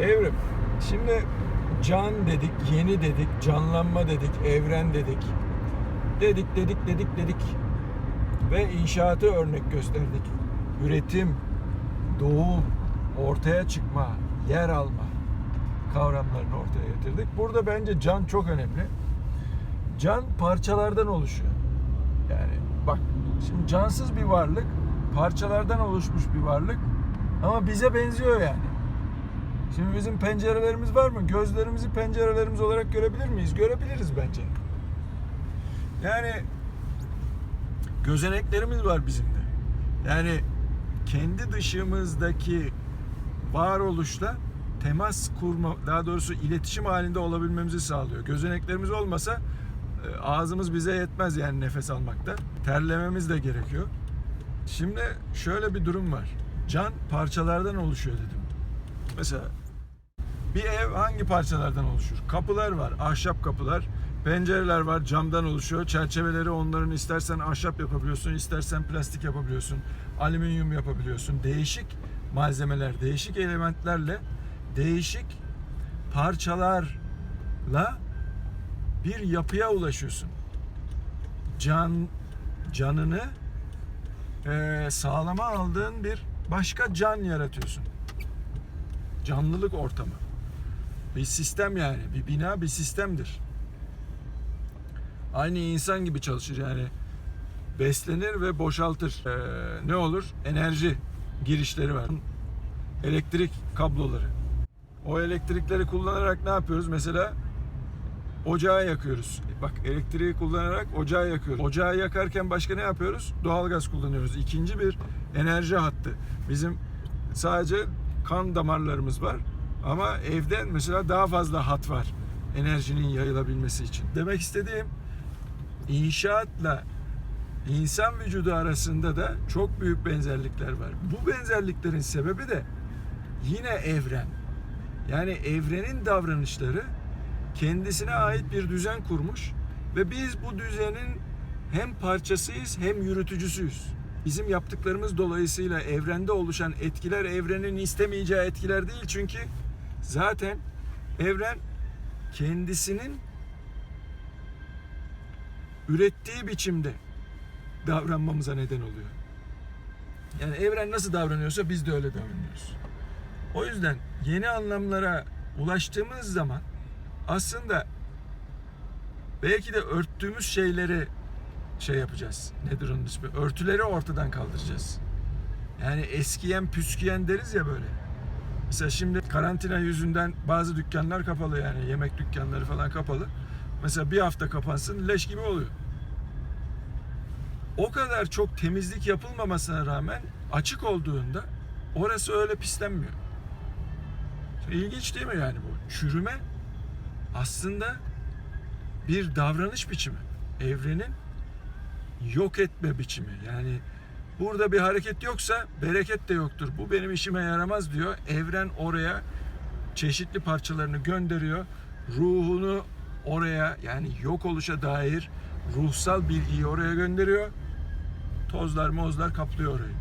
Evrim. Şimdi can dedik, yeni dedik, canlanma dedik, evren dedik. Dedik, dedik, dedik, dedik. Ve inşaatı örnek gösterdik. Üretim, doğum, ortaya çıkma, yer alma kavramlarını ortaya getirdik. Burada bence can çok önemli. Can parçalardan oluşuyor. Yani bak şimdi cansız bir varlık parçalardan oluşmuş bir varlık ama bize benziyor yani. Şimdi bizim pencerelerimiz var mı? Gözlerimizi pencerelerimiz olarak görebilir miyiz? Görebiliriz bence. Yani gözeneklerimiz var bizim de. Yani kendi dışımızdaki varoluşla temas kurma, daha doğrusu iletişim halinde olabilmemizi sağlıyor. Gözeneklerimiz olmasa e, ağzımız bize yetmez yani nefes almakta. Terlememiz de gerekiyor. Şimdi şöyle bir durum var. Can parçalardan oluşuyor dedim. Mesela bir ev hangi parçalardan oluşur? Kapılar var, ahşap kapılar. Pencereler var, camdan oluşuyor. Çerçeveleri onların istersen ahşap yapabiliyorsun, istersen plastik yapabiliyorsun, alüminyum yapabiliyorsun. Değişik malzemeler, değişik elementlerle, değişik parçalarla bir yapıya ulaşıyorsun. Can canını eee, sağlama aldığın bir başka can yaratıyorsun. Canlılık ortamı. Bir sistem yani. Bir bina bir sistemdir. Aynı insan gibi çalışır yani. Beslenir ve boşaltır. Ee, ne olur? Enerji girişleri var. Elektrik kabloları. O elektrikleri kullanarak ne yapıyoruz? Mesela ocağı yakıyoruz. Bak elektriği kullanarak ocağı yakıyoruz. Ocağı yakarken başka ne yapıyoruz? Doğalgaz kullanıyoruz. İkinci bir enerji hattı. Bizim sadece kan damarlarımız var. Ama evde mesela daha fazla hat var enerjinin yayılabilmesi için. Demek istediğim inşaatla insan vücudu arasında da çok büyük benzerlikler var. Bu benzerliklerin sebebi de yine evren. Yani evrenin davranışları kendisine ait bir düzen kurmuş ve biz bu düzenin hem parçasıyız hem yürütücüsüyüz. Bizim yaptıklarımız dolayısıyla evrende oluşan etkiler evrenin istemeyeceği etkiler değil çünkü zaten evren kendisinin ürettiği biçimde davranmamıza neden oluyor. Yani evren nasıl davranıyorsa biz de öyle davranıyoruz. O yüzden yeni anlamlara ulaştığımız zaman aslında belki de örttüğümüz şeyleri şey yapacağız. Nedir onun ismi? Örtüleri ortadan kaldıracağız. Yani eskiyen püsküyen deriz ya böyle. Mesela şimdi karantina yüzünden bazı dükkanlar kapalı yani yemek dükkanları falan kapalı. Mesela bir hafta kapansın leş gibi oluyor. O kadar çok temizlik yapılmamasına rağmen açık olduğunda orası öyle pislenmiyor. İlginç değil mi yani bu? Çürüme aslında bir davranış biçimi. Evrenin yok etme biçimi. Yani burada bir hareket yoksa bereket de yoktur. Bu benim işime yaramaz diyor. Evren oraya çeşitli parçalarını gönderiyor. Ruhunu oraya yani yok oluşa dair ruhsal bilgiyi oraya gönderiyor. Tozlar mozlar kaplıyor orayı.